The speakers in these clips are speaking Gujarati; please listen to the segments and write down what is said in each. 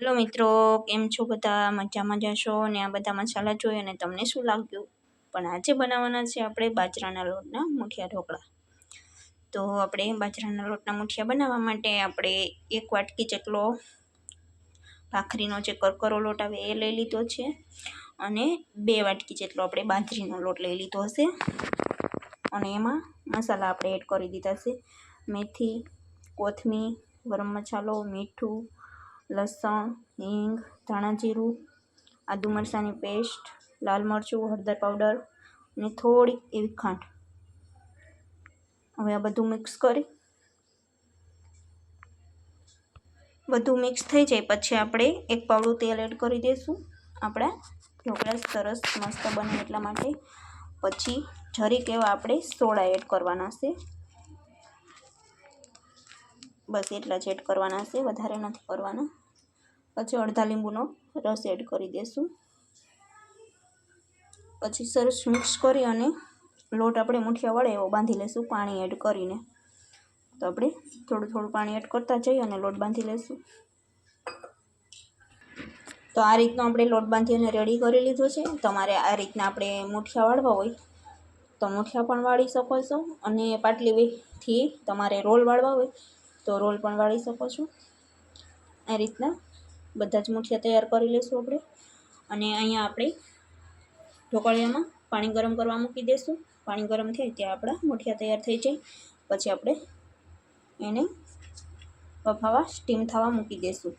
હેલો મિત્રો, કેમ છો બધા? મજામાં જશો અને આ બધા મસાલા જોઈ અને તમને શું લાગ્યું? પણ આજે બનાવવાના છે આપણે બાજરાના લોટના મુઠિયા ઢોકળા. તો આપણે બાજરાના લોટના મુઠિયા બનાવવા માટે આપણે એક વાટકી જેટલો ભાખરીનો જે કરકરો લોટ આવે એ લઈ લીધો છે અને બે વાટકી જેટલો આપણે બાજરીનો લોટ લઈ લીધો હશે. અને એમાં મસાલા આપણે એડ કરી દીધા છે. મેથી, કોથમીર, ગરમ મસાલો, મીઠું લસણ, હિંગ, ધાણા જીરું, આદુ મરચાંની પેસ્ટ, લાલ મરચું, હળદર પાવડર અને થોડીક એવી ખાંડ. હવે આ બધું મિક્સ કરી બધું મિક્સ થઈ જાય પછી આપણે એક પાવડું તેલ એડ કરી દઈશું આપણા ઢોકળા સરસ મસ્ત બને એટલા માટે. પછી જરીક એવા આપણે સોડા એડ કરવાના છે. બસ એટલા જ એડ કરવાના છે, વધારે નથી કરવાના. પછી અડધા લીંબુનો રસ એડ કરી દઈશું પછી સરસ મિક્સ કરી અને લોટ આપણે મુઠિયા વળે એવો બાંધી લઈશું પાણી એડ કરીને. તો આપણે થોડું થોડું પાણી એડ કરતા જઈએ અને લોટ બાંધી લઈશું તો આ રીતનો આપણે લોટ બાંધી અને રેડી કરી લીધો છે. તમારે આ રીતના આપણે મૂઠિયા વાળવા હોય તો મૂઠિયા પણ વાળી શકો છો. અને પાટલીથી તમારે રોલ વાળવા હોય તો રોલ પણ વાળી શકો છો. આ રીતના બધા જ મુઠિયા તૈયાર કરી લઈશું આપણે. અને અહીંયા આપણે ઢોકળિયામાં પાણી ગરમ કરવા મૂકી દઈશું પાણી ગરમ થાય ત્યાં આપણા મુઠિયા તૈયાર થઈ જાય. પછી આપણે એને બફાવા સ્ટીમ થવા મૂકી દઈશું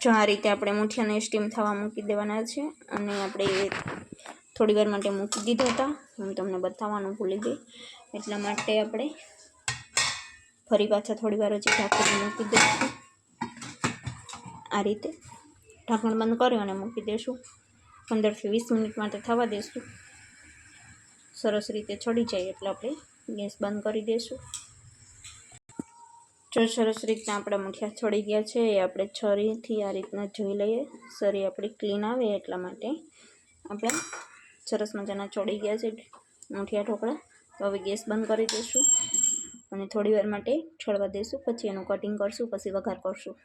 જો આ રીતે આપણે મુઠિયાને સ્ટીમ થવા મૂકી દેવાના છે. અને આપણે થોડી વાર માટે મૂકી દીધા હતા. હું તમને બતાવવાનું ભૂલી ગઈ. એટલા માટે આપણે ફરી પાછા થોડી વાર હજી ઢાંકણ મૂકી દઈશું. આ રીતે ઢાંકણ બંધ કરી અને મૂકી દઈશું પંદરથી વીસ મિનિટ માટે થવા દઈશું સરસ રીતે ચડી જાય એટલે આપણે ગેસ બંધ કરી દઈશું જો સરસ રીતના આપણા મુઠિયા છોડી ગયા છે, એ આપણે છરીથી આ રીતના જોઈ લઈએ. સરી આપણી ક્લીન આવે એટલા માટે આપણે સરસ મજાના ચોડી ગયા છે મૂઠિયા ઢોકળા. તો હવે ગેસ બંધ કરી દઈશું અને થોડી વાર માટે છોડવા દઈશું. પછી એનું કટિંગ કરશું, પછી વઘાર કરશું.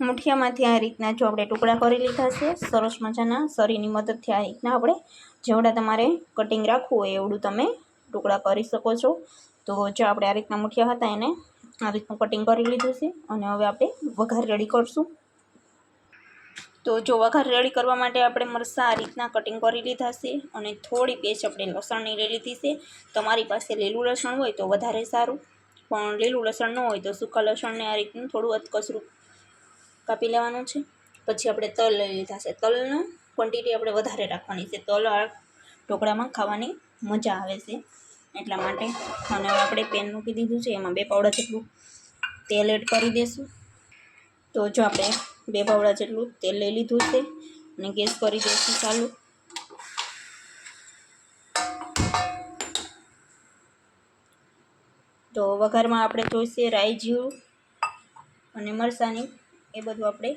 મૂઠિયામાંથી આ રીતના જો આપણે ટુકડા કરી લીધા છે, સરસ મજાના શરીરની મદદથી આ રીતના આપણે જેવડા તમારે કટિંગ રાખવું હોય એવડું તમે ટુકડા કરી શકો છો. તો જો આપણે આ રીતના મૂઠિયા હતા એને આ રીતનું કટિંગ કરી લીધું છે અને હવે આપણે વઘાર રેડી કરશું. તો જો વઘાર રેડી કરવા માટે આપણે મરચાં આ રીતના કટિંગ કરી લીધા છે અને થોડી પેસ્ટ આપણે લસણની લઈ લીધી છે. તમારી પાસે લીલું લસણ હોય તો વધારે સારું, પણ લીલું લસણ ન હોય તો સૂકા લસણને આ રીતનું થોડું અધકસરું કાપી લેવાનું છે. પછી આપણે તલ લઈ લીધા છે. તલનું ક્વોન્ટિટી આપણે વધારે રાખવાની છે. તલ આ ઢોકળામાં ખાવાની મજા આવે છે. એટલા માટે અને આપણે પેન મૂકી દીધું છે. એમાં બે પાવડા જેટલું તેલ એડ કરી દઈશું તો જો આપણે બે પાવડા જેટલું તેલ લઈ લીધું છે અને ગેસ કરી દઈશું ચાલુ. તો વઘારમાં આપણે જોઈશે રાઈ જીરું અને મરસાની. એ બધું આપણે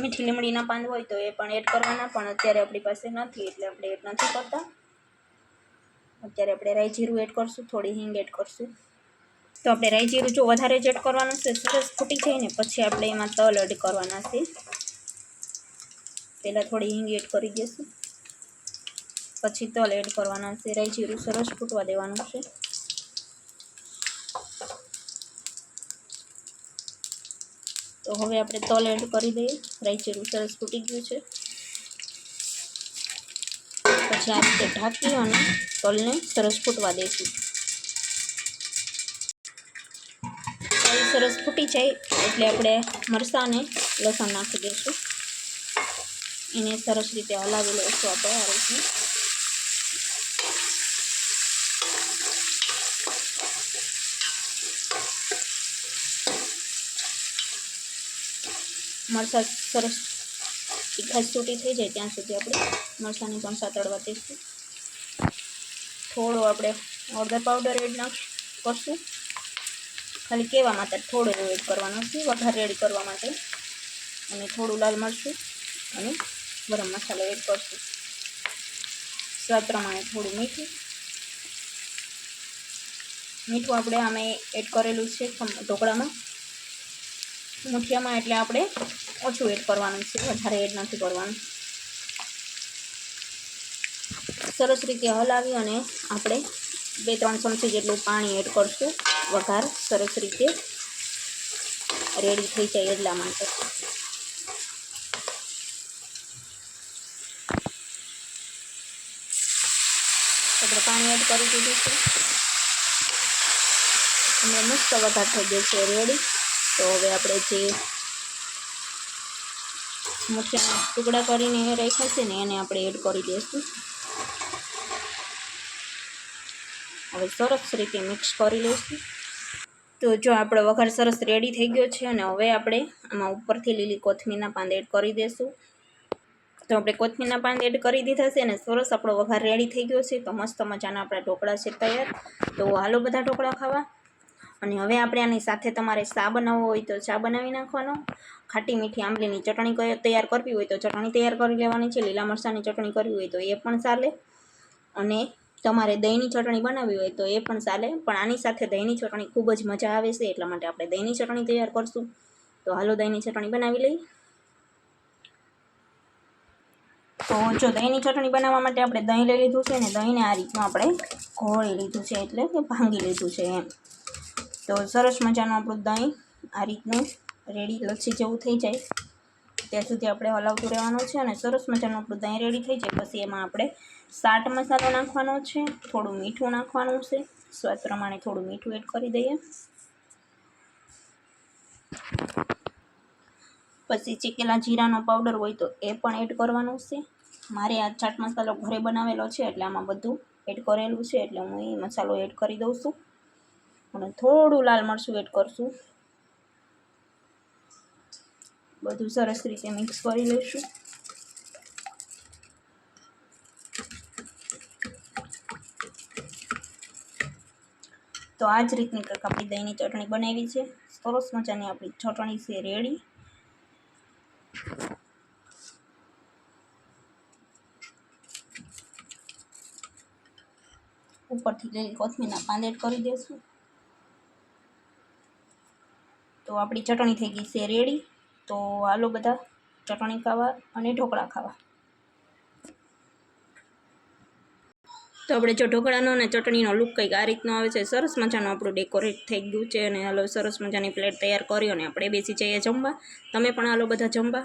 મીઠી લીમડીના પાન હોય તો એ પણ એડ કરવાના, પણ અત્યારે આપણી પાસે નથી, એટલે આપણે એડ નથી કરતા. અત્યારે આપણે રાઈ જીરું એડ કરશું, થોડી હિંગ એડ કરશું. તો આપણે રાઈ જીરું જો વધારે જ એડ કરવાનું છે, સરસ ફૂટી જાય ને પછી આપણે એમાં તલ એડ કરવાના છે. પહેલાં થોડી હિંગ એડ કરી દઈશું પછી તલ એડ કરવાના છે. રાઈ જીરું સરસ ફૂટવા દેવાનું છે. તો હવે આપણે તલ એડ કરી દઈએ. રાઈ જીરું સરસ ફૂટી ગયું છે. પછી આ રીતે ઢાંકી અને તલને સરસ ફૂટવા દઈશું તલ સરસ ફૂટી જાય એટલે આપણે મરસાને લસણ નાખી દઈશું. એને સરસ રીતે હલાવી લઈશું આપણે આ રીતનું મરસા સરસ તીખાશ છૂટી થઈ જાય ત્યાં સુધી આપણે મરચાંની પણ સાતળવા દઈશું. થોડો આપણે હળદર પાવડર એડ નાખ કરશું ખાલી કહેવા માટે થોડો એડ કરવાનો છે, વઘાર રેડી કરવા માટે. અને થોડું લાલ મરચું અને ગરમ મસાલો એડ કરશું. સ્વાદ પ્રમાણે થોડું મીઠું. મીઠું આપણે આમે એડ કરેલું છે ઢોકળામાં. મુઠિયામાં એટલે આપણે ઓછું એડ કરવાનું છે, વધારે એડ નથી કરવાનું. સરસ રીતે હલાવી અને આપણે બે ત્રણ ચમચી જેટલું પાણી એડ કરશું. વઘાર સરસ રીતે રેડી થઈ જાય એટલા માટે. આપણે પાણી એડ કરી દીધું છે. અને મસ્ત વઘાર થઈ ગયો છે રેડી તો હવે આપણે જે મુઠિયાના ટુકડા કરીને રાખ્યા છે ને એને આપણે એડ કરી દઈશું. હવે સરસ રીતે મિક્સ કરી લઈશું. તો જો આપણો વઘાર સરસ રેડી થઈ ગયો છે અને હવે આપણે આમાં ઉપરથી લીલી કોથમીરના પાંદ એડ કરી દઈશું તો આપણે કોથમીરના પાંદ એડ કરી દીધા છે અને સરસ આપણો વઘાર રેડી થઈ ગયો છે. તો મસ્ત મજાના આપણા ઢોકળા છે તૈયાર. તો હાલો બધા ઢોકળા ખાવા. અને હવે આપણે આની સાથે તમારે ચા બનાવવો હોય તો ચા બનાવી નાખવાનો. ખાટી મીઠી આંબલીની ચટણી તૈયાર કરવી હોય તો ચટણી તૈયાર કરી લેવાની છે. લીલા મરચાંની ચટણી કરવી હોય તો એ પણ ચાલે. અને તમારે દહીંની ચટણી બનાવવી હોય તો એ પણ ચાલે, પણ આની સાથે દહીંની ચટણી ખૂબ જ મજા આવે છે, એટલા માટે આપણે દહીંની ચટણી તૈયાર કરશું. તો હાલો દહીંની ચટણી બનાવી લઈએ. તો જો દહીંની ચટણી બનાવવા માટે આપણે દહીં લઈ લીધું છે ને દહીંને આ રીતનું આપણે ઘોળી લીધું છે, એટલે કે ભાંગી લીધું છે એમ. તો સરસ મજાનું આપણું દહીં આ રીતનું રેડી લચ્છી જેવું થઈ જાય. ત્યાં સુધી આપણે હલાવતું રહેવાનું છે અને સરસ મજાનું આપણું દહીં રેડી થઈ જાય. પછી એમાં આપણે સાટ મસાલો નાખવાનો છે, થોડું મીઠું નાખવાનું છે. સ્વાદ પ્રમાણે થોડું મીઠું એડ કરી દઈએ. પછી ચીકેલા જીરાનો પાવડર હોય તો એ પણ એડ કરવાનો છે. મારે આ ચાટ મસાલો ઘરે બનાવેલો છે એટલે આમાં બધું એડ કરેલું છે એટલે હું એ મસાલો એડ કરી દઉં છું. અને થોડું લાલ મરચું એડ કરશું. બધું સરસ રીતે મિક્સ કરી લઈશું. તો આ જ રીતની આપણી દહીંની ચટણી બનાવી છે. સરસ મજાની આપણી ચટણી છે રેડી. ઉપરથી લીલી કોથમીરના પાંદ કરી દઈશું તો આપણી ચટણી થઈ ગઈ છે રેડી. તો હાલો બધા ચટણી ખાવા અને ઢોકળા ખાવા. તો આપણે જો ઢોકળાનો અને ચટણીનો લુક કંઈક આ રીતનો આવે છે. સરસ મજાનું આપણું ડેકોરેટ થઈ ગયું છે અને હાલો સરસ મજાની પ્લેટ તૈયાર કરી અને આપણે બેસી જઈએ જમવા. તમે પણ હાલો બધા જમવા.